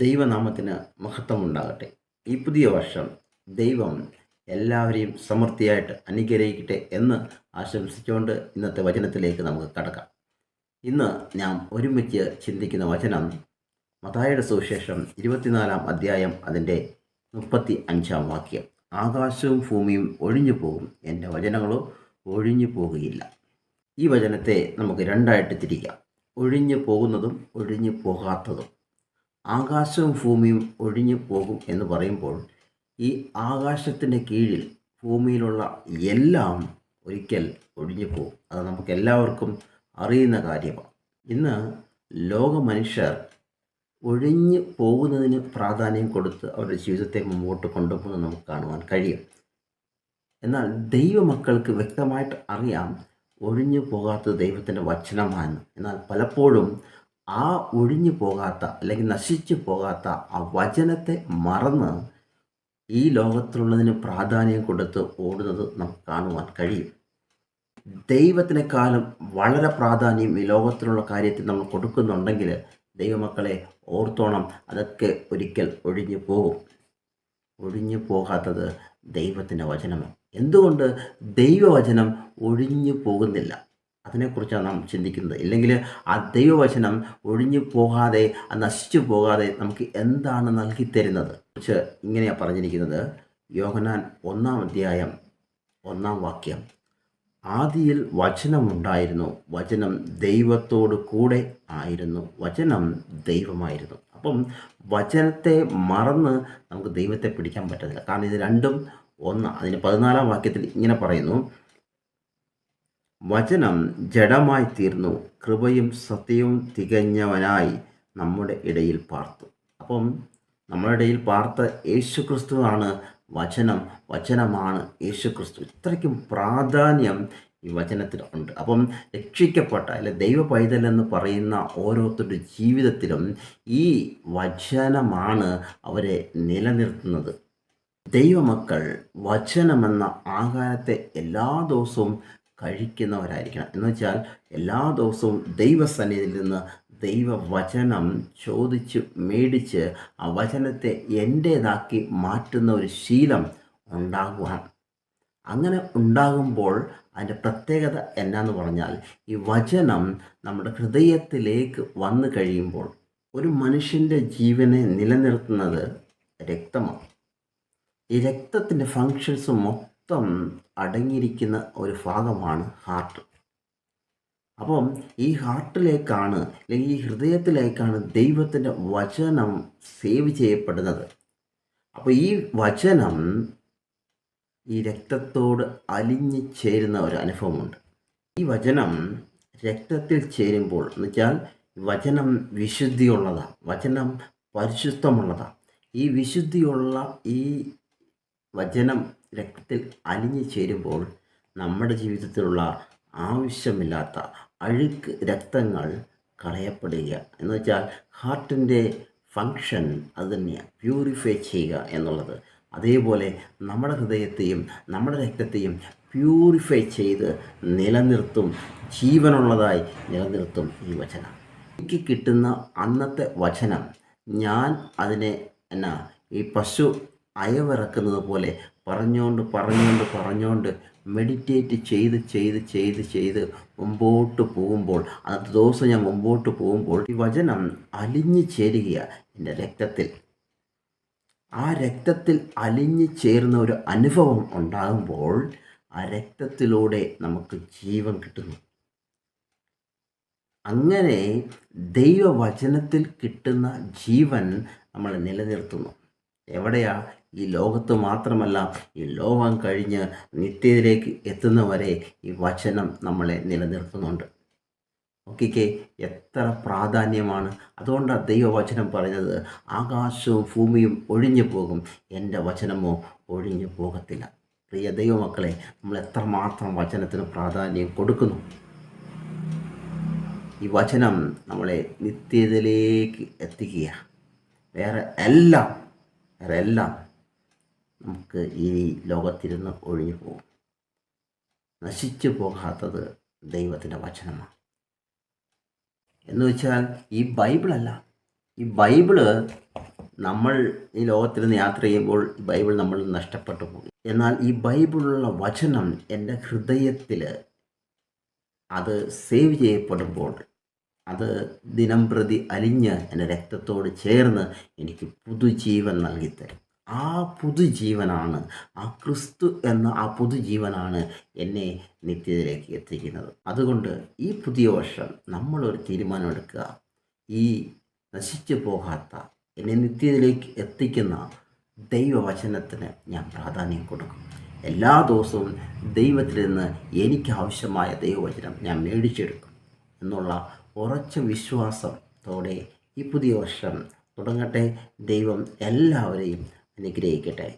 ദൈവനാമത്തിന് മഹത്വമുണ്ടാകട്ടെ. ഈ പുതിയ വർഷം ദൈവം എല്ലാവരെയും സമൃദ്ധിയായിട്ട് അനുഗ്രഹിക്കട്ടെ എന്ന് ആശംസിച്ചുകൊണ്ട് ഇന്നത്തെ വചനത്തിലേക്ക് നമുക്ക് കടക്കാം. ഇന്ന് ഞാൻ ഒരുമിച്ച് ചിന്തിക്കുന്ന വചനം മതായുടെ സുവിശേഷം ഇരുപത്തിനാലാം അധ്യായം അതിന്റെ മുപ്പത്തി അഞ്ചാം വാക്യം. ആകാശവും ഭൂമിയും ഒഴിഞ്ഞു പോകും എന്റെ വചനങ്ങളോ ഒഴിഞ്ഞു പോകുകയില്ല. ഈ വചനത്തെ നമുക്ക് രണ്ടായിട്ട് തിരിക്കാം. ഒഴിഞ്ഞു പോകുന്നതും ഒഴിഞ്ഞു പോകാത്തതും. ആകാശവും ഭൂമിയും ഒഴിഞ്ഞു പോകും എന്ന് പറയുമ്പോൾ ഈ ആകാശത്തിന്റെ കീഴിൽ ഭൂമിയിലുള്ള എല്ലാം ഒരിക്കൽ ഒഴിഞ്ഞു പോകും. അത് നമുക്ക് എല്ലാവർക്കും അറിയുന്ന കാര്യമാണ്. ഇന്ന് ലോക മനുഷ്യർ ഒഴിഞ്ഞു പോകുന്നതിന് പ്രാധാന്യം കൊടുത്ത് അവരുടെ ജീവിതത്തെ മുമ്പോട്ട് കൊണ്ടുപോകുന്നത് നമുക്ക് കാണുവാൻ കഴിയും. എന്നാൽ ദൈവമക്കൾക്ക് വ്യക്തമായിട്ട് അറിയാം ഒഴിഞ്ഞു പോകാത്തത് ദൈവത്തിന്റെ വചനമാണ് എന്നാൽ പലപ്പോഴും ആ ഒഴിഞ്ഞു പോകാത്ത അല്ലെങ്കിൽ നശിച്ചു പോകാത്ത ആ വചനത്തെ മറന്ന് ഈ ലോകത്തിലുള്ളതിന് പ്രാധാന്യം കൊടുത്ത് ഓടുന്നത് നമുക്ക് കാണുവാൻ കഴിയും. ദൈവത്തിനേക്കാളും വളരെ പ്രാധാന്യം ഈ ലോകത്തിലുള്ള കാര്യത്തിൽ നമ്മൾ കൊടുക്കുന്നുണ്ടെങ്കിൽ ദൈവമക്കളെ ഓർത്തോണം അതൊക്കെ ഒരിക്കൽ ഒഴിഞ്ഞു പോകും. ഒഴിഞ്ഞു പോകാത്തത് ദൈവത്തിന്റെ വചനമാണ് എന്തുകൊണ്ട് ദൈവവചനം ഒഴിഞ്ഞു പോകുന്നില്ല? അതിനെക്കുറിച്ചാണ് നാം ചിന്തിക്കുന്നത്. ഇല്ലെങ്കിൽ ആ ദൈവവചനം ഒഴിഞ്ഞു പോകാതെ നശിച്ചു പോകാതെ നമുക്ക് എന്താണ് നൽകി തരുന്നത്? കുറിച്ച് ഇങ്ങനെയാണ് പറഞ്ഞിരിക്കുന്നത്. യോഹനാൻ ഒന്നാം അധ്യായം ഒന്നാം വാക്യം. ആദിയിൽ വചനമുണ്ടായിരുന്നു വചനം ദൈവത്തോട് കൂടെ ആയിരുന്നു. വചനം ദൈവമായിരുന്നു. അപ്പം വചനത്തെ മറന്ന് നമുക്ക് ദൈവത്തെ പിടിക്കാൻ പറ്റത്തില്ല. കാരണം ഇത് രണ്ടും ഒന്ന്. അതിന് പതിനാലാം വാക്യത്തിൽ ഇങ്ങനെ പറയുന്നു. വചനം ജഡമായി തീർന്നു. കൃപയും സത്യവും തികഞ്ഞവനായി നമ്മുടെ ഇടയിൽ പാർത്തു. അപ്പം നമ്മുടെ ഇടയിൽ പാർത്ത യേശു ക്രിസ്തുവാണ് വചനം വചനമാണ് യേശു ക്രിസ്തു ഇത്രയ്ക്കും പ്രാധാന്യം ഈ വചനത്തിൽ ഉണ്ട്. അപ്പം രക്ഷിക്കപ്പെട്ട അല്ലെ ദൈവ പൈതൽ എന്ന് പറയുന്ന ഓരോരുത്തരുടെ ജീവിതത്തിലും ഈ വചനമാണ് അവരെ നിലനിർത്തുന്നത്. ദൈവമക്കൾ വചനമെന്ന ആഹാരത്തെ എല്ലാ ദിവസവും കഴിക്കുന്നവരായിരിക്കണം. എന്ന് വെച്ചാൽ എല്ലാ ദിവസവും ദൈവസന്നിധിയിൽ നിന്ന് ദൈവവചനം ചോദിച്ച് മേടിച്ച് ആ വചനത്തെ എന്റേതാക്കി മാറ്റുന്ന ഒരു ശീലം ഉണ്ടാകുവാൻ. അങ്ങനെ ഉണ്ടാകുമ്പോൾ അതിന്റെ പ്രത്യേകത എന്നാന്ന് പറഞ്ഞാൽ ഈ വചനം നമ്മുടെ ഹൃദയത്തിലേക്ക് വന്നു കഴിയുമ്പോൾ ഒരു മനുഷ്യന്റെ ജീവനെ നിലനിർത്തുന്നത് രക്തമാണ്. ഈ രക്തത്തിന്റെ ഫങ്ഷൻസ് അടങ്ങിയിരിക്കുന്ന ഒരു ഭാഗമാണ് ഹാർട്ട് അപ്പം ഈ ഹാർട്ടിലേക്കാണ് അല്ലെങ്കിൽ ഈ ഹൃദയത്തിലേക്കാണ് ദൈവത്തിന്റെ വചനം സേവ് ചെയ്യപ്പെടുന്നത്. അപ്പോൾ ഈ വചനം ഈ രക്തത്തോട് അലിഞ്ഞു ചേരുന്ന ഒരു അനുഭവമുണ്ട്. ഈ വചനം രക്തത്തിൽ ചേരുമ്പോൾ എന്ന് വെച്ചാൽ വചനം വിശുദ്ധിയുള്ളതാണ് വചനം പരിശുദ്ധമുള്ളതാണ് ഈ വിശുദ്ധിയുള്ള ഈ വചനം രക്തത്തിൽ അലിഞ്ഞു ചേരുമ്പോൾ നമ്മുടെ ജീവിതത്തിലുള്ള ആവശ്യമില്ലാത്ത അഴുക്ക് രക്തങ്ങൾ കളയപ്പെടുക. എന്ന് വെച്ചാൽ ഹാർട്ടിന്റെ ഫങ്ഷൻ അത് പ്യൂരിഫൈ ചെയ്യുക എന്നുള്ളത്. അതേപോലെ നമ്മുടെ ഹൃദയത്തെയും നമ്മുടെ രക്തത്തെയും പ്യൂരിഫൈ ചെയ്ത് നിലനിർത്തും ജീവനുള്ളതായി നിലനിർത്തും ഈ വചനം. എനിക്ക് കിട്ടുന്ന അന്നത്തെ വചനം ഞാൻ അതിനെ എന്നാ ഈ പശു അയവിറക്കുന്നത് പോലെ പറഞ്ഞുകൊണ്ട് പറഞ്ഞുകൊണ്ട് പറഞ്ഞുകൊണ്ട് മെഡിറ്റേറ്റ് ചെയ്ത് ചെയ്ത് ചെയ്ത് ചെയ്ത് മുമ്പോട്ട് പോകുമ്പോൾ അന്നത്തെ ദിവസം ഞാൻ മുമ്പോട്ട് പോകുമ്പോൾ ഈ വചനം അലിഞ്ഞു ചേരുകയാണ് എന്റെ രക്തത്തിൽ. ആ രക്തത്തിൽ അലിഞ്ഞു ചേർന്ന ഒരു അനുഭവം ഉണ്ടാകുമ്പോൾ ആ രക്തത്തിലൂടെ നമുക്ക് ജീവൻ കിട്ടുന്നു. അങ്ങനെ ദൈവവചനത്തിൽ കിട്ടുന്ന ജീവൻ നമ്മൾ നിലനിർത്തുന്നു. എവിടെയാ? ഈ ലോകത്ത് മാത്രമല്ല ഈ ലോകം കഴിഞ്ഞ് നിത്യതയിലേക്ക് എത്തുന്നവരെ ഈ വചനം നമ്മളെ നിലനിർത്തുന്നുണ്ട്. നോക്കിക്കേ എത്ര പ്രാധാന്യമാണ്. അതുകൊണ്ടാണ് ദൈവവചനം പറയുന്നത് ആകാശവും ഭൂമിയും ഒഴിഞ്ഞു പോകും. എന്റെ വചനമോ ഒഴിഞ്ഞു പോകത്തില്ല. പ്രിയ ദൈവമക്കളെ നമ്മൾ എത്രമാത്രം വചനത്തിന് പ്രാധാന്യം കൊടുക്കുന്നു? ഈ വചനം നമ്മളെ നിത്യതയിലേക്ക് എത്തിക്കുക വേറെ എല്ലാം എല്ലാം നമുക്ക് ഈ ലോകത്തിരുന്ന് ഒഴിഞ്ഞു പോകും. നശിച്ചു പോകാത്തത് ദൈവത്തിന്റെ വചനമാണ്. എന്ന് വെച്ചാൽ ഈ ബൈബിളല്ല. ഈ ബൈബിൾ നമ്മൾ ഈ ലോകത്തിൽ നിന്ന് യാത്ര ചെയ്യുമ്പോൾ ബൈബിൾ നമ്മൾ നഷ്ടപ്പെട്ടു പോകും. എന്നാൽ ഈ ബൈബിളിലുള്ള വചനം എന്റെ ഹൃദയത്തിൽ അത് സേവ് ചെയ്യപ്പെടുമ്പോൾ അത് ദിനം പ്രതി അലിഞ്ഞ് എന്റെ രക്തത്തോട് ചേർന്ന് എനിക്ക് പുതുജീവൻ നൽകിത്തരും. ആ പുതുജീവനാണ് ആ ക്രിസ്തു എന്ന ആ പുതുജീവനാണ് എന്നെ നിത്യതയിലേക്ക് എത്തിക്കുന്നത്. അതുകൊണ്ട് ഈ പുതിയ വർഷം നമ്മളൊരു തീരുമാനമെടുക്കുക. ഈ നശിച്ചു പോകാത്ത എന്നെ നിത്യതയിലേക്ക് എത്തിക്കുന്ന ദൈവവചനത്തിന് ഞാൻ പ്രാധാന്യം കൊടുക്കും. എല്ലാ ദിവസവും ദൈവത്തിൽ നിന്ന് എനിക്ക് ആവശ്യമായ ദൈവവചനം ഞാൻ മേടിച്ചെടുക്കും എന്നുള്ള ഉറച്ച വിശ്വാസത്തോടെ ഈ പുതിയ വർഷം തുടങ്ങട്ടെ ദൈവം എല്ലാവരെയും അനുഗ്രഹിക്കട്ടെ.